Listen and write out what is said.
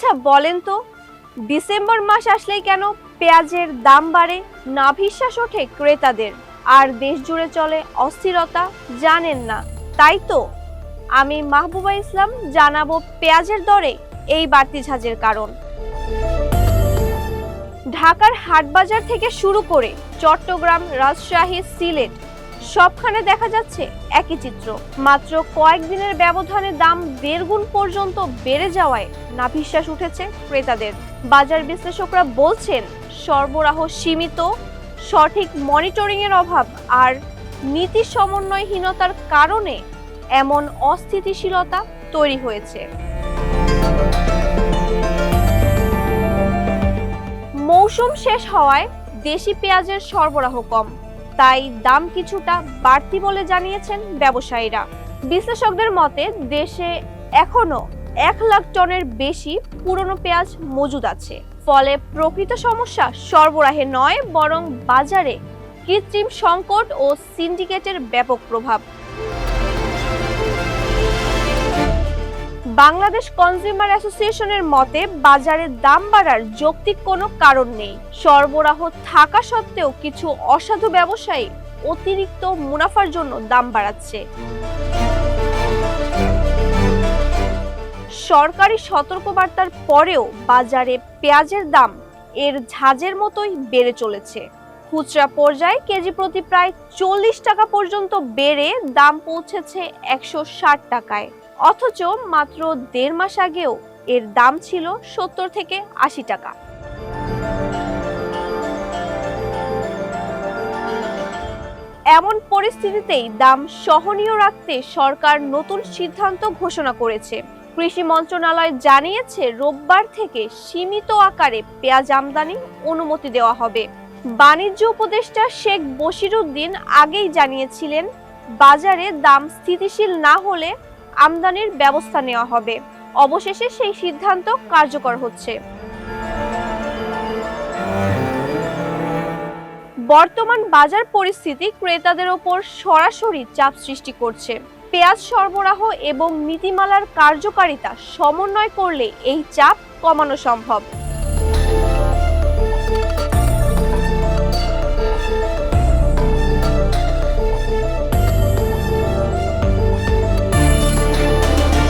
আচ্ছা বলেন তো, ডিসেম্বর মাস আসলেই কেন পেঁয়াজের দাম বাড়ে? না বিশ্বাস ওঠে ক্রেতাদের। আর দেশ জুড়ে চলে অস্থিরতা, জানেন না। তাই তো, আমি মাহবুবা ইসলাম জানাব পেঁয়াজের দরে এই বাড়তি ঝাঁজের কারণ। ঢাকার হাটবাজার থেকে শুরু করে চট্টগ্রাম, রাজশাহী, সিলেট সবখানে দেখা যাচ্ছে একই চিত্র। মাত্র কয়েকদিনের ব্যবধানে দাম দেড় গুণ পর্যন্ত বেড়ে যাওয়ায় নাভিশ্বাস উঠেছে ক্রেতাদের। বাজার বিশ্লেষকরা বলছেন, সরবরাহ সীমিত, সঠিক মনিটরিং এর অভাব আর নীতি সমন্বয়হীনতার কারণে এমন অস্থিতিশীলতা তৈরি হয়েছে। মৌসুম শেষ হওয়ায় দেশি পেঁয়াজের সরবরাহ কম। তাই দাম কিছুটা বাড়তি বলে জানিয়েছেন ব্যবসায়ীরা। বিশ্লেষকদের মতে, দেশে এখনও এক লাখ টনের বেশি পুরনো পেঁয়াজ মজুদ আছে। ফলে প্রকৃত সমস্যা সরবরাহে নয়, বরং বাজারে কৃত্রিম সংকট ও সিন্ডিকেটের ব্যাপক প্রভাব। বাংলাদেশ কনজিউমার অ্যাসোসিয়েশনের মতে বাজারে দাম বাড়ার যৌক্তিক কোনো কারণ নেই। সরবরাহ থাকা সত্ত্বেও কিছু অসাধু ব্যবসায়ী অতিরিক্ত মুনাফার জন্য দাম বাড়াচ্ছে। সরকারি সতর্কবার্তার পরেও বাজারে পেঁয়াজের দাম এর ঝাঁজের মতোই বেড়ে চলেছে। খুচরা পর্যায়ে কেজি প্রতি প্রায় চল্লিশ টাকা পর্যন্ত বেড়ে দাম পৌঁছেছে একশো ষাট টাকায়। অথচ মাত্র দেড় মাস আগেও এর দাম ছিল সত্তর থেকে আশি টাকা। এমন পরিস্থিতিতেই দাম সহনীয় রাখতে সরকার নতুন সিদ্ধান্ত ঘোষণা করেছে। কৃষি মন্ত্রণালয় জানিয়েছে, রোববার থেকে সীমিত আকারে পেঁয়াজ আমদানি অনুমতি দেওয়া হবে। বাণিজ্য উপদেষ্টা শেখ বশিরুদ্দিন আগেই জানিয়েছিলেন, বাজারে দাম স্থিতিশীল না হলে আমদানির ব্যবস্থা নেওয়া হবে। অবশেষে সেই সিদ্ধান্ত কার্যকর হচ্ছে। বর্তমান বাজার পরিস্থিতি ক্রেতাদের ওপর সরাসরি চাপ সৃষ্টি করছে। পেঁয়াজ সরবরাহ এবং নীতিমালার কার্যকারিতা সমন্বয় করলে এই চাপ কমানো সম্ভব।